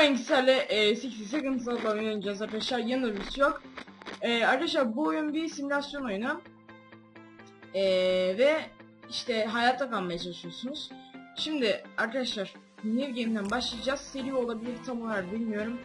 ben sizlerle e, 60 Seconds adlı oyun oynayacağız arkadaşlar. Yanında birisi yok. E, arkadaşlar bu oyun bir simülasyon oyunu. E, ve işte hayatta kalmaya çalışıyorsunuz. Şimdi arkadaşlar New Game'den başlayacağız. Seri olabilir tam olarak bilmiyorum.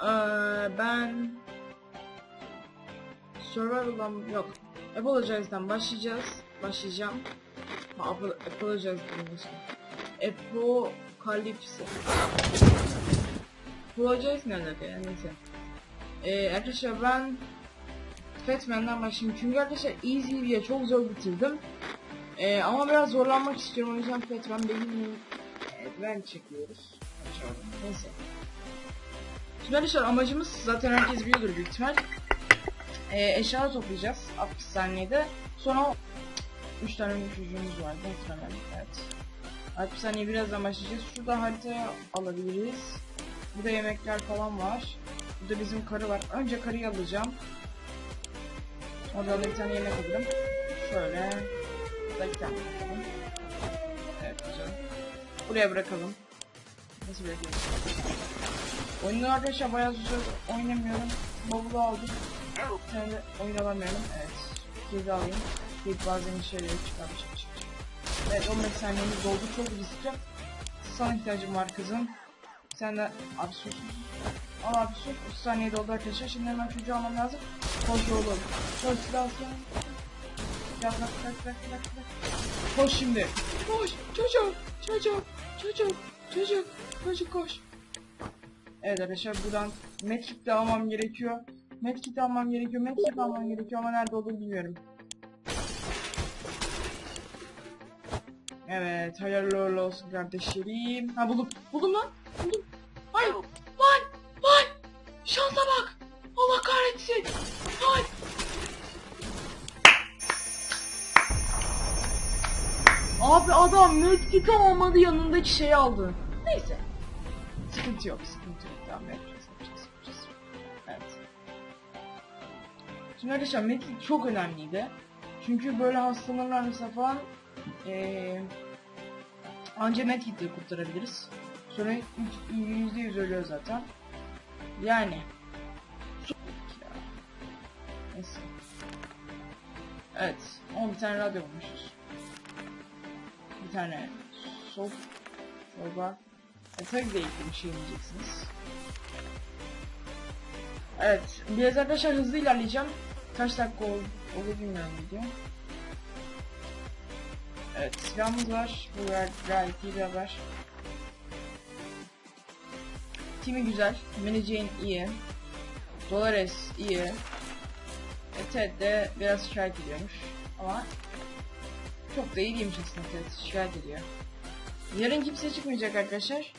E, ben Survival'dan yok. Apologize'dan başlayacağız. Başlayacağım. Ha, Apol- Apologize demiştim. Apocalypse. Apologize ne alaka ya neyse. Ee, arkadaşlar ben Fatman'dan başlayayım çünkü arkadaşlar Easy diye çok zor bitirdim. Ee, ama biraz zorlanmak istiyorum o yüzden Fatman benim eldiven çekiyoruz. Neyse. Şimdi arkadaşlar amacımız zaten herkes biliyordur büyük ihtimal. Ee, eşyalar toplayacağız 60 saniyede. Sonra 3 tane çocuğumuz var. Muhtemelen evet. 60 saniye birazdan başlayacağız. Şurada haritaya alabiliriz. Burada yemekler falan var. Burada bizim karı var. Önce karıyı alacağım. Orada da bir tane yemek alırım. Şöyle. Burada bir tane bakalım. Evet güzel. Buraya bırakalım. Nasıl bırakıyoruz? Oyunu arkadaşlar bayağı uzun oynamıyorum. Bavulu aldım. Bir tane de oyun alamıyorum. Evet. Kedi alayım. Kedi bazen şeyleri çıkar çık çık çık. Evet 15 saniyemiz doldu. Çok riskli. Sana ihtiyacım var kızım. Sen de abi sus. Al abi sus. 30 saniye doldu arkadaşlar. Şimdi hemen çocuğu almam lazım. Koş oğlum. Koş lazım. Gel bak bak bak bak bak. Koş şimdi. Koş. Çocuk. Çocuk. Çocuk. Çocuk. Çocuk koş. Evet arkadaşlar buradan medkit de almam gerekiyor. Medkit almam gerekiyor. Medkit almam gerekiyor ama nerede olduğunu bilmiyorum. Evet, hayırlı uğurlu olsun kardeşlerim. Ha buldum, buldum lan, buldum. Hayır, lan, lan, şansa bak. Allah kahretsin. Lan. Abi adam medkit almadı yanındaki şeyi aldı. Neyse. Sıkıntı yok, sıkıntı yok. Tamam yapacağız, yapacağız, yapacağız. Evet. Şimdi arkadaşlar medkit çok önemliydi. Çünkü böyle hastalanırsa falan eee anca medkit'le kurtarabiliriz. Sonra yüzde yüz ölüyor zaten. Yani. Neyse. Evet. 11 tane radyo bulmuşuz. Bir tane sol çorba. E, tabii de ilgili bir şey yiyeceksiniz. Evet. Biraz arkadaşlar hızlı ilerleyeceğim. Kaç dakika oldu, olur bilmiyorum video. Evet silahımız var. Bu gay- gayet iyi bir haber. Timi güzel. Jane iyi. Dolores iyi. E, Ted de biraz şikayet ediyormuş. Ama çok da iyi değilmiş aslında Ted. Şikayet ediyor. Yarın kimse çıkmayacak arkadaşlar.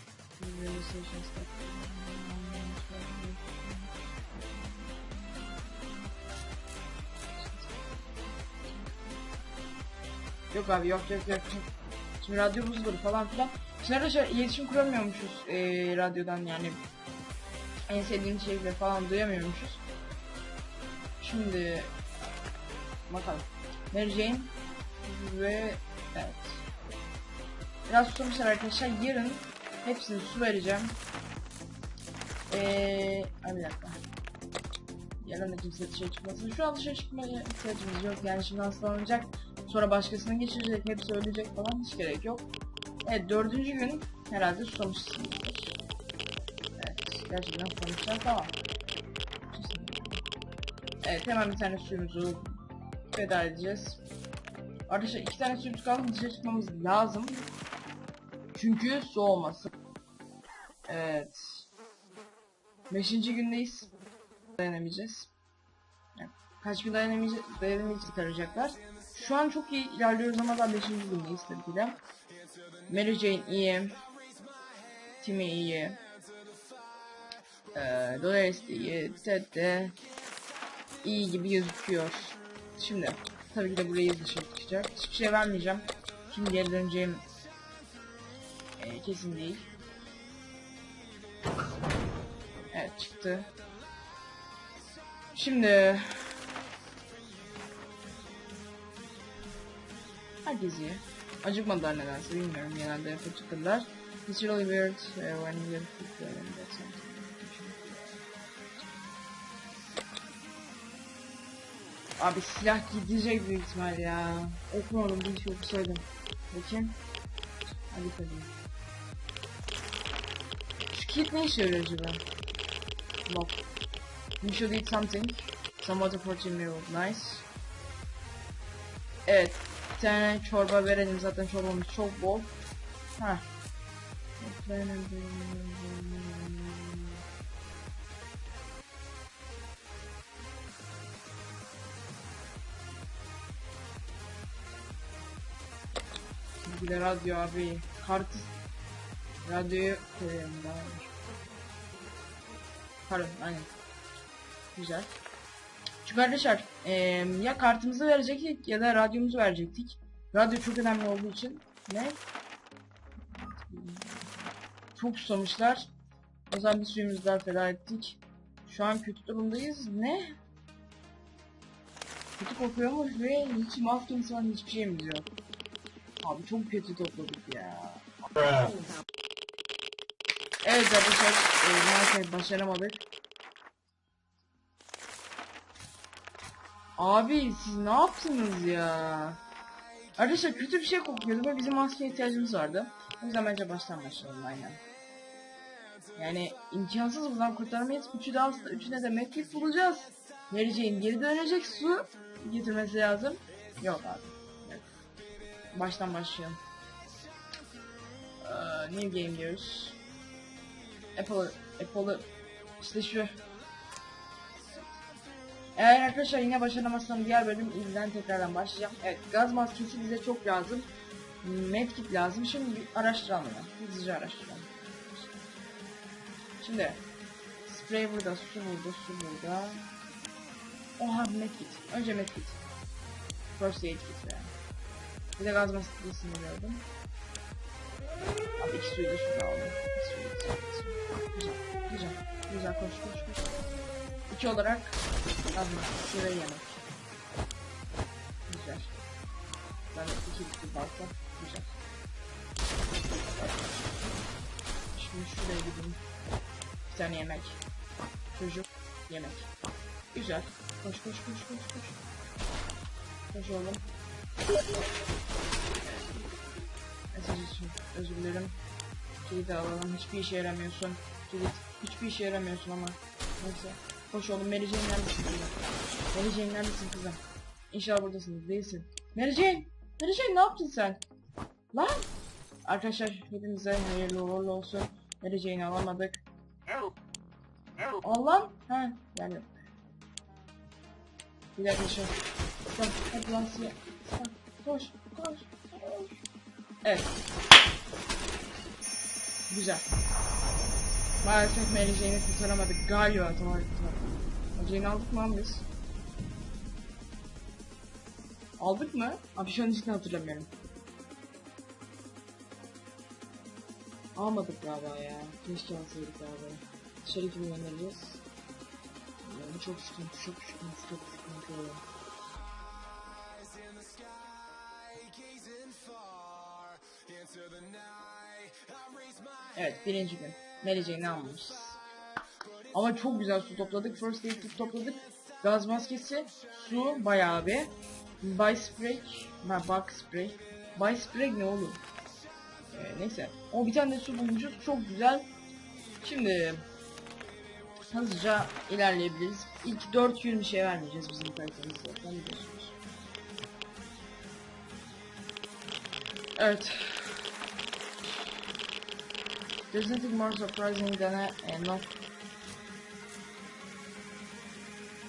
Yok abi yok yok yok. Şimdi radyomuzdur falan filan. Şimdi arkadaşlar iletişim kuramıyormuşuz eee radyodan yani. En sevdiğim şeyleri falan duyamıyormuşuz. Şimdi bakalım. Mary Jane ve evet. Biraz susamışlar arkadaşlar. Yarın hepsini su vereceğim. Eee bir dakika. Yarın da kimse dışarı çıkmasın. Şu an dışarı çıkmaya ihtiyacımız yok. Yani şimdi hastalanacak. Sonra başkasına geçirecek. Hepsi ölecek falan. Hiç gerek yok. Evet dördüncü gün herhalde susamışsınızdır. Evet gerçekten susamışlar tamam. Evet hemen bir tane suyumuzu feda edeceğiz. Arkadaşlar iki tane suyumuz kaldı dışarı çıkmamız lazım. Çünkü su olmasın. Evet. Beşinci gündeyiz. Dayanamayacağız. Kaç gün dayanamayacağız, dayanamayacağız kurtaracaklar. Şu an çok iyi ilerliyoruz ama daha beşinci gündeyiz tabii ki de. Mary Jane iyi. Timmy iyi. Ee, Dolores de iyi. Ted de iyi gibi gözüküyor. Şimdi tabii ki de burayı dışarı çıkacak. Hiçbir şey vermeyeceğim. Şimdi geri döneceğim ee, kesin değil. Evet çıktı. Şimdi herkes iyi. Acıkmadılar nedense bilmiyorum genelde hep acıkırlar. It's really weird uh, when you keep playing that something. Abi silah gidecek büyük ihtimal ya. Okumadım bir şey okusaydım. Bakayım. Hadi bakayım. Şu kit ne işe yarıyor acaba? Bak. You should eat something. Some water protein meal. Nice. Evet. Tane çorba verelim zaten çorbamız çok bol. Ha. Bir de radyo abi. Kartı radyoyu koyalım daha. Pardon aynen. Güzel. Çünkü arkadaşlar eee, ya kartımızı verecektik ya da radyomuzu verecektik. Radyo çok önemli olduğu için ne? Çok susamışlar. O zaman bir suyumuzu daha feda ettik. Şu an kötü durumdayız. Ne? Kötü kokuyormuş ve hiç muffins var hiçbir şeyimiz yok. Abi çok kötü topladık ya. Evet arkadaşlar e, maalesef başaramadık. Abi siz ne yaptınız ya? Arkadaşlar kötü bir şey kokuyordu ve bizim maskeye ihtiyacımız vardı. O yüzden bence baştan başlayalım aynen. Yani imkansız buradan kurtaramayız. Üçü de aslında üçüne de medkit bulacağız. Jane geri dönecek su getirmesi lazım. Yok abi. Yok. Baştan başlayalım. Ee, new game diyoruz. Apple, Apple'ı işte şu. Eğer arkadaşlar yine başaramazsam diğer bölüm ilden tekrardan başlayacağım. Evet gaz maskesi bize çok lazım. Medkit lazım. Şimdi bir araştıralım ya. Hızlıca araştıralım. Şimdi sprey burada, su burada, su burada. Oha medkit. Önce medkit. First aid kit yani. Bir de gaz maskesini gördüm. Abi iki suyu da şurada aldım. İki suyu, suyu. Güzel, güzel, güzel koş koş koş. İki olarak gaz maskesi ve yemek. Güzel. Ben iki iki balta. Güzel. Şimdi şuraya gideyim. Bir tane yemek. Çocuk. Yemek. Güzel. Koş koş koş koş koş. Koş oğlum. Mesaj için özür dilerim. Kilidi alalım. Hiçbir işe yaramıyorsun. Kilit. Hiçbir işe yaramıyorsun ama. Neyse. Koş oğlum. Mary Jane neredesin kızım? Mary Jane neredesin kızım? İnşallah buradasın. Değilsin. Mary Jane! Mary Jane ne yaptın sen? Lan! Arkadaşlar hepimize hayırlı uğurlu olsun. Mary Jane'i alamadık. Allah! Ha yani. Bir dakika şu. Sen hadi lan size. Koş koş koş. Evet. Güzel. Maalesef Mary Jane'i kurtaramadık galiba tamam. Jane'i aldık mı biz? Aldık mı? Abi şu an hiç hatırlamıyorum. Almadık galiba ya. Keşke alsaydık galiba. Dışarı kimi göndereceğiz? Yani çok sıkıntı, çok sıkıntı, çok sıkıntı. Evet, birinci gün. Jane'i almışız. Ama çok güzel su topladık. First aid kit topladık. Gaz maskesi, su bayağı bir. By spray, ha bug spray. By spray ne oğlum? Ee, neyse. O bir tane de su bulmuşuz. Çok güzel. Şimdi hızlıca ilerleyebiliriz. İlk 4 gün bir şey vermeyeceğiz bizim biliyorsunuz. Evet. There's nothing more surprising than a, a knock.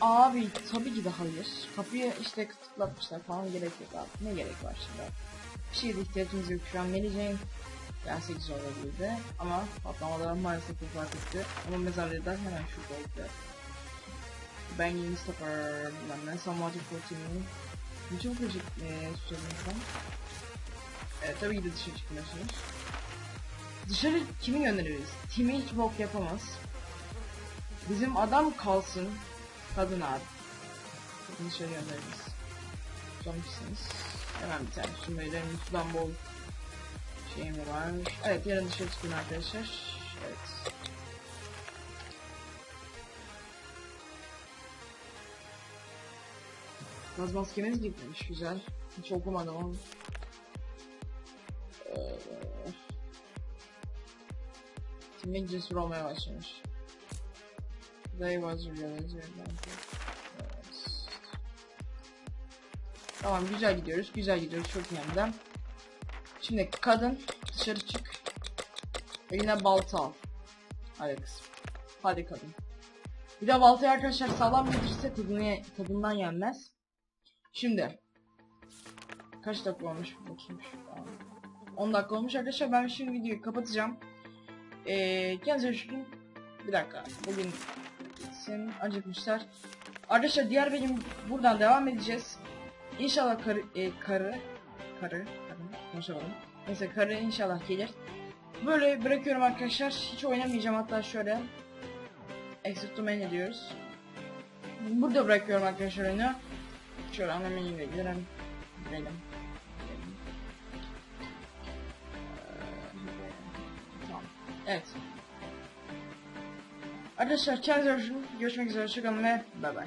Abi tabii ki de hayır. Kapıyı işte tıklatmışlar falan gerek yok abi. Ne gerek var şimdi? Bir şeye de ihtiyacımız yok şu an. Jane gelse güzel olabilirdi. Ama patlamalar maalesef vefat etti. Ama mezarları da hemen şurada oldu. Ben yeni stopper Fortune'in Bu çok acık eee susadım şu an. Evet tabii ki de dışarı çıkmıyorsunuz. Dışarı kimi göndeririz? Timi hiç bok yapamaz. Bizim adam kalsın. Kadın abi. Dışarı göndeririz. Susamışsınız. Hemen bir tane su verelim. Sudan bol Şeyim var. Evet yarın dışarı çıkayım arkadaşlar. Evet. Gaz maskemiz gitmemiş güzel. Hiç okumadım ama. Ee, Timing cesur olmaya başlamış. They was realized. Tamam güzel gidiyoruz. Güzel gidiyoruz. Çok de. Şimdi kadın dışarı çık. Eline balta al. Hadi kızım. Hadi kadın. Bir de baltayı arkadaşlar sağlam getirirse tadını, tadından yenmez. Şimdi. Kaç dakika olmuş bakayım. şu an. 10 dakika olmuş arkadaşlar. Ben şimdi videoyu kapatacağım. Ee, kendinize hoş bakın. Bir dakika. Bugün gitsin. Acıkmışlar. Arkadaşlar diğer bölüm buradan devam edeceğiz. İnşallah karı, e, karı, karı, karı, konuşamadım. Neyse karı inşallah gelir. Böyle bırakıyorum arkadaşlar. Hiç oynamayacağım hatta şöyle. Exit domain ediyoruz. Burada bırakıyorum arkadaşlar oyunu. Şöyle ana menüye. Girelim. Girelim. Evet. Arkadaşlar kendinize. Görüşmek üzere. Hoşçakalın ve bay bay.